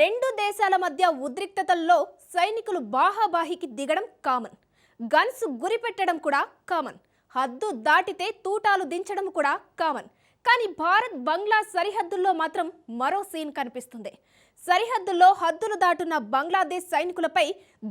రెండు దేశాల మధ్య ఉద్రిక్తతల్లో సైనికులు బాహాబాహికి దిగడం కామన్ గన్స్ గురిపెట్టడం కూడా కామన్ హద్దు దాటితే తూటాలు దించడం కూడా కామన్ కానీ భారత్ బంగ్లా సరిహద్దుల్లో మాత్రం మరో సీన్ కనిపిస్తుంది. సరిహద్దుల్లో హద్దులు దాటున్న బంగ్లాదేశ్ సైనికులపై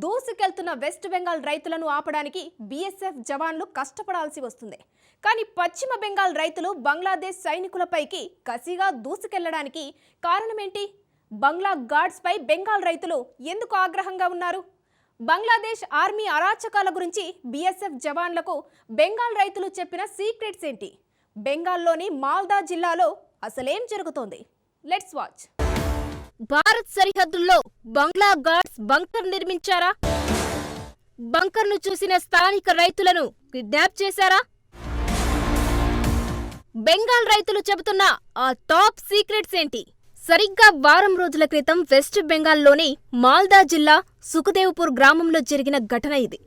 దూసుకెళ్తున్న వెస్ట్ బెంగాల్ రైతులను ఆపడానికి బీఎస్ఎఫ్ జవాన్లు కష్టపడాల్సి వస్తుంది. కానీ పశ్చిమ బెంగాల్ రైతులు బంగ్లాదేశ్ సైనికులపైకి కసిగా దూసుకెళ్ళడానికి కారణమేంటి? బంగ్లా గాడ్స్పై బెంగాల్ రైతులు ఎందుకు ఆగ్రహంగా ఉన్నారు? బంగ్లాదేశ్ ఆర్మీ అరాచకాల గురించి బీఎస్ఎఫ్ జవాన్లకు బెంగాల్ రైతులు చెప్పిన సీక్రెట్స్ ఏంటి? బెంగాల్లోని మాల్దా జిల్లాలో అసలేం జరుగుతోంది? Let's watch. భారత్ సరిహద్దుల్లో బంగ్లా గార్డ్స్ బంకర్ నిర్మించారా? బంకర్ను చూసిన స్థానిక రైతులను కిడ్నాప్ చేశారా? బెంగాల్ రైతులు చెబుతున్న ఆ టాప్ సీక్రెట్స్ ఏంటి? సరిగ్గా వారం రోజుల క్రితం వెస్ట్ బెంగాల్లోని మాల్దా జిల్లా సుఖదేవ్పూర్ గ్రామంలో జరిగిన ఘటన ఇది.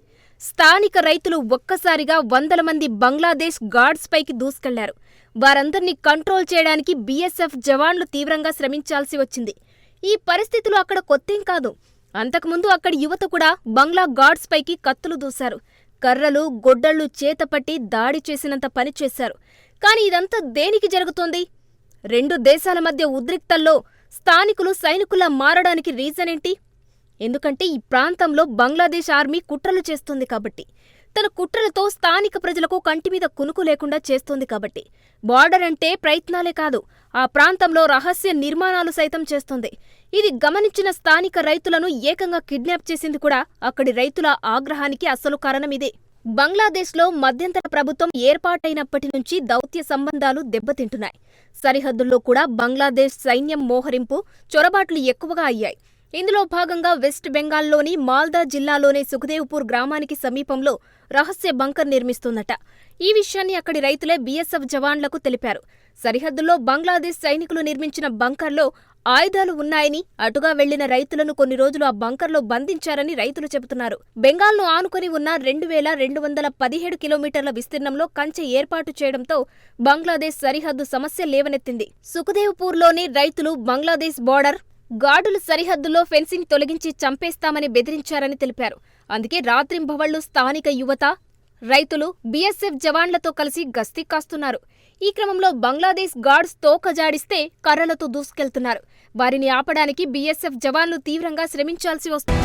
స్థానిక రైతులు ఒక్కసారిగా వందల మంది బంగ్లాదేశ్ గార్డ్స్ పైకి దూసుకెళ్ళారు. వారందర్నీ కంట్రోల్ చేయడానికి బీఎస్ఎఫ్ జవాన్లు తీవ్రంగా శ్రమించాల్సి వచ్చింది. ఈ పరిస్థితులు అక్కడ కొత్తేం కాదు. అంతకుముందు అక్కడి యువత కూడా బంగ్లా గార్డ్స్ పైకి కత్తులు దూశారు. కర్రలు గొడ్డళ్ళు చేతపట్టి దాడి చేసినంత పని చేశారు. కాని ఇదంతా దేనికి జరుగుతోంది? రెండు దేశాల మధ్య ఉద్రిక్తల్లో స్థానికులు సైనికుల మారడానికి రీజన్ ఏంటి? ఎందుకంటే ఈ ప్రాంతంలో బంగ్లాదేశ్ ఆర్మీ కుట్రలు చేస్తుంది కాబట్టి. తన కుట్రలతో స్థానిక ప్రజలకు కంటి మీద కునుకు లేకుండా చేస్తోంది కాబట్టి. బార్డర్ అంటే ప్రయత్నాలే కాదు ఆ ప్రాంతంలో రహస్య నిర్మాణాలు సైతం చేస్తోంది. ఇది గమనించిన స్థానిక రైతులను ఏకంగా కిడ్నాప్ చేసింది కూడా అక్కడి రైతుల ఆగ్రహానికి అసలు కారణం ఇదే. బంగ్లాదేశ్లో మధ్యంతర ప్రభుత్వం ఏర్పాటైనప్పటి నుంచి దౌత్య సంబంధాలు దెబ్బతింటున్నాయి. సరిహద్దుల్లో కూడా బంగ్లాదేశ్ సైన్యం మోహరింపు చొరబాట్లు ఎక్కువగా అయ్యాయి. ఇందులో భాగంగా వెస్ట్ బెంగాల్లోని మాల్దా జిల్లాలోని సుఖదేవ్పూర్ గ్రామానికి సమీపంలో రహస్య బంకర్ నిర్మిస్తోందట. ఈ విషయాన్ని అక్కడి రైతులే బీఎస్ఎఫ్ జవాన్లకు తెలిపారు. సరిహద్దుల్లో బంగ్లాదేశ్ సైనికులు నిర్మించిన బంకర్లో ఆయుధాలు ఉన్నాయని అటుగా వెళ్ళిన రైతులను కొన్ని రోజులు ఆ బంకర్లో బంధించారని రైతులు చెబుతున్నారు. బెంగాల్ను ఆనుకుని ఉన్న రెండు వేల రెండు వందల పదిహేడు కిలోమీటర్ల విస్తీర్ణంలో కంచె ఏర్పాటు చేయడంతో బంగ్లాదేశ్ సరిహద్దు సమస్య లేవనెత్తింది. సుఖదేవ్పూర్లోని రైతులు బంగ్లాదేశ్ బోర్డర్ గాడులు సరిహద్దులో ఫెన్సింగ్ తొలగించి చంపేస్తామని బెదిరించారని తెలిపారు. అందుకే రాత్రింబవళ్ళు స్థానిక యువత రైతులు బీఎస్ఎఫ్ జవాన్లతో కలిసి గస్తీ కాస్తున్నారు. ఈ క్రమంలో బంగ్లాదేశ్ గార్డ్స్ తోకజాడిస్తే కర్రలతో దూసుకెళ్తున్నారు. వారిని ఆపడానికి బీఎస్ఎఫ్ జవాన్లు తీవ్రంగా శ్రమించాల్సి వస్తుంది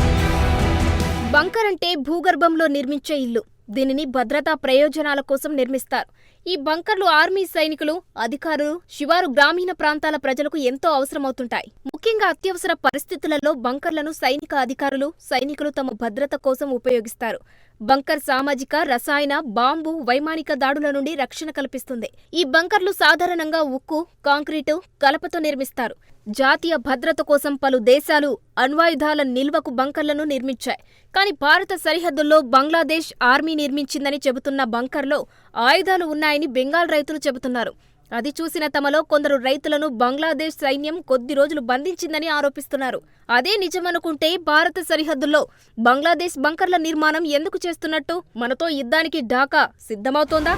బంకర్ అంటే భూగర్భంలో నిర్మించే ఇల్లు. దీనిని భద్రతా ప్రయోజనాల కోసం నిర్మిస్తారు. ఈ బంకర్లు ఆర్మీ సైనికులు అధికారులు శివారు గ్రామీణ ప్రాంతాల ప్రజలకు ఎంతో అవసరమవుతుంటాయి. ముఖ్యంగా అత్యవసర పరిస్థితులలో బంకర్లను సైనిక అధికారులు సైనికులు తమ భద్రత కోసం ఉపయోగిస్తారు. బంకర్ సామాజిక రసాయన బాంబు వైమానిక దాడుల నుండి రక్షణ కల్పిస్తుంది. ఈ బంకర్లు సాధారణంగా ఉక్కు కాంక్రీటు కలపతో నిర్మిస్తారు. జాతీయ భద్రత కోసం పలు దేశాలు అణ్వాయుధాల నిల్వకు బంకర్లను నిర్మించాయి. కానీ భారత సరిహద్దుల్లో బంగ్లాదేశ్ ఆర్మీ నిర్మించిందని చెబుతున్న బంకర్లో ఆయుధాలు ఉన్నాయని బెంగాల్ రైతులు చెబుతున్నారు. అది చూసిన తమలో కొందరు రైతులను బంగ్లాదేశ్ సైన్యం కొద్ది రోజులు బంధించిందని ఆరోపిస్తున్నారు. అదే నిజమనుకుంటే భారత సరిహద్దుల్లో బంగ్లాదేశ్ బంకర్ల నిర్మాణం ఎందుకు చేస్తున్నట్టు మనతో యుద్ధానికి ఢాకా సిద్ధమవుతోందా?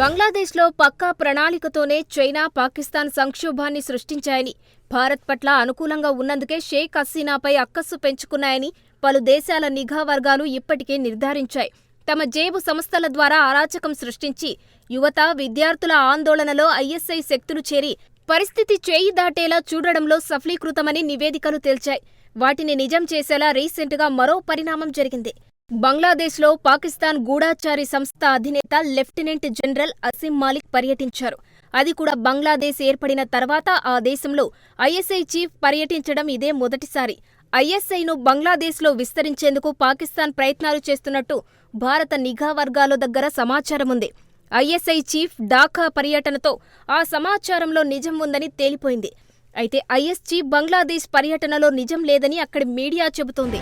బంగ్లాదేశ్లో పక్కా ప్రణాళికతోనే చైనా పాకిస్తాన్ సంక్షోభాన్ని సృష్టించాయని భారత్ పట్ల అనుకూలంగా ఉన్నందుకే షేక్ హసీనాపై అక్కస్సు పెంచుకున్నాయని పలు దేశాల నిఘా వర్గాలు ఇప్పటికే నిర్ధారించాయి. తమ జేబు సంస్థల ద్వారా అరాచకం సృష్టించి యువత విద్యార్థుల ఆందోళనలో ఐఎస్ఐ శక్తులు చేరి పరిస్థితి చేయి దాటేలా చూడడంలో సఫలీకృతమని నివేదికలు తేల్చాయి. వాటిని నిజం చేసేలా రీసెంట్గా మరో పరిణామం జరిగింది. బంగ్లాదేశ్లో పాకిస్తాన్ గూఢాచారి సంస్థ అధినేత లెఫ్టినెంట్ జనరల్ అసిం మాలిక్ పర్యటించారు. అది కూడా బంగ్లాదేశ్ ఏర్పడిన తర్వాత ఆ దేశంలో ఐఎస్ఐ చీఫ్ పర్యటించడం ఇదే మొదటిసారి. ఐఎస్ఐను బంగ్లాదేశ్లో విస్తరించేందుకు పాకిస్తాన్ ప్రయత్నాలు చేస్తున్నట్టు భారత నిఘా వర్గాల దగ్గర సమాచారముంది. ఐఎస్ఐ చీఫ్ ఢాకా పర్యటనతో ఆ సమాచారంలో నిజం ఉందని తేలిపోయింది. అయితే ఐఎస్ చీఫ్ బంగ్లాదేశ్ పర్యటనలో నిజం లేదని అక్కడి మీడియా చెబుతోంది.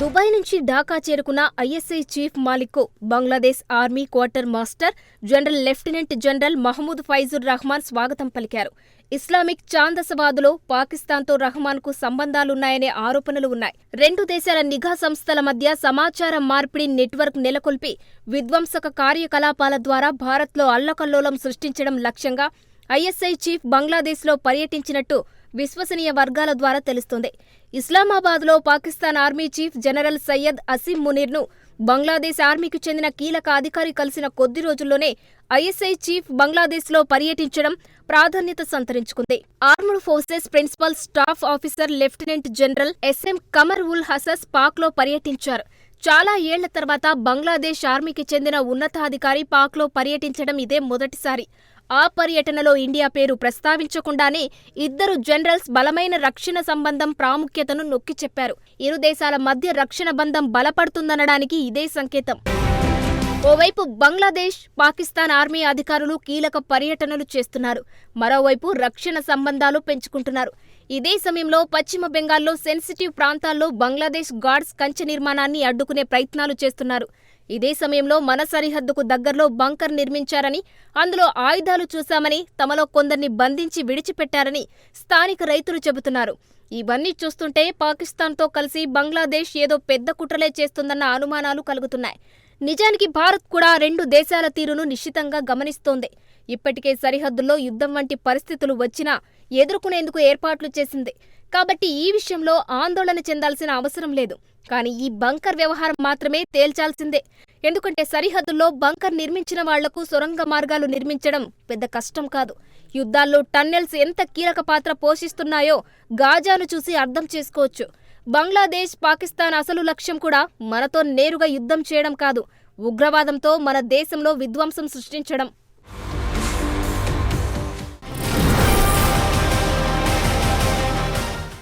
దుబాయ్ నుంచి ఢాకా చేరుకున్న ISI chief మాలిక్కు Bangladesh army quartermaster general lieutenant general Mahmud Faizur Rahman స్వాగతం పలికారు. ఇస్లామిక్ ఛాందసవాదులో పాకిస్తాన్తో రహమాన్కు సంబంధాలున్నాయనే ఆరోపణలు ఉన్నాయి. రెండు దేశాల నిఘా సంస్థల మధ్య సమాచార మార్పిడి నెట్వర్క్ నెలకొల్పి విధ్వంసక కార్యకలాపాల ద్వారా భారత్లో అల్లకల్లోలం సృష్టించడం లక్ష్యంగా ఐఎస్ఐ చీఫ్ బంగ్లాదేశ్లో పర్యటించినట్టు విశ్వసనీయ వర్గాల ద్వారా తెలుస్తోంది. ఇస్లామాబాద్లో Pakistan army chief general Syed Asim మునీర్ను Bangladesh ఆర్మీకి చెందిన కీలక అధికారి కలిసిన కొద్ది రోజుల్లోనే ఐఎస్ఐ చీఫ్ బంగ్లాదేశ్లో పర్యటించడం ప్రాధాన్యత సంతరించుకుంది. Armed forces principal staff officer lieutenant general SM Kamar ul Hasan పాక్లో పర్యటించారు. చాలా ఏళ్ళ తర్వాత బంగ్లాదేశ్ ఆర్మీకి చెందిన ఉన్నతాధికారి పాక్లో పర్యటించడం ఇదే మొదటిసారి. ఆ పర్యటనలో ఇండియా పేరు ప్రస్తావించకుండానే ఇద్దరు జనరల్స్ బలమైన రక్షణ సంబంధం ప్రాముఖ్యతను నొక్కి చెప్పారు. ఇరు దేశాల మధ్య రక్షణ బంధం బలపడుతుందనడానికి ఇదే సంకేతం. ఓవైపు బంగ్లాదేశ్ పాకిస్తాన్ ఆర్మీ అధికారులు కీలక పర్యటనలు చేస్తున్నారు. మరోవైపు రక్షణ సంబంధాలు పెంచుకుంటున్నారు. ఇదే సమయంలో పశ్చిమ బెంగాల్లో సెన్సిటివ్ ప్రాంతాల్లో బంగ్లాదేశ్ గార్డ్స్ కంచె నిర్మాణాన్ని అడ్డుకునే ప్రయత్నాలు చేస్తున్నారు. ఇదే సమయంలో మన సరిహద్దుకు దగ్గరలో బంకర్ నిర్మించారని అందులో ఆయుధాలు చూశామని తమలో కొందరిని బంధించి విడిచిపెట్టారని స్థానిక రైతులు చెబుతున్నారు. ఇవన్నీ చూస్తుంటే పాకిస్తాన్తో కలిసి బంగ్లాదేశ్ ఏదో పెద్ద కుట్రలే చేస్తుందన్న అనుమానాలు కలుగుతున్నాయి. నిజానికి భారత్ కూడా రెండు దేశాల తీరును నిశ్చితంగా గమనిస్తోంది. ఇప్పటికే సరిహద్దుల్లో యుద్ధం వంటి పరిస్థితులు వచ్చినా ఎదుర్కొనేందుకు ఏర్పాట్లు చేసింది. కాబట్టి ఈ విషయంలో ఆందోళన చెందాల్సిన అవసరం లేదు. కానీ ఈ బంకర్ వ్యవహారం మాత్రమే తేల్చాల్సిందే. ఎందుకంటే సరిహద్దుల్లో బంకర్ నిర్మించిన వాళ్ళకు సొరంగ మార్గాలు నిర్మించడం పెద్ద కష్టం కాదు. యుద్ధాల్లో టన్నెల్స్ ఎంత కీలక పాత్ర పోషిస్తున్నాయో గాజాను చూసి అర్థం చేసుకోవచ్చు. బంగ్లాదేశ్ పాకిస్తాన్ అసలు లక్ష్యం కూడా మనతో నేరుగా యుద్ధం చేయడం కాదు. ఉగ్రవాదంతో మన దేశంలో విధ్వంసం సృష్టించడం.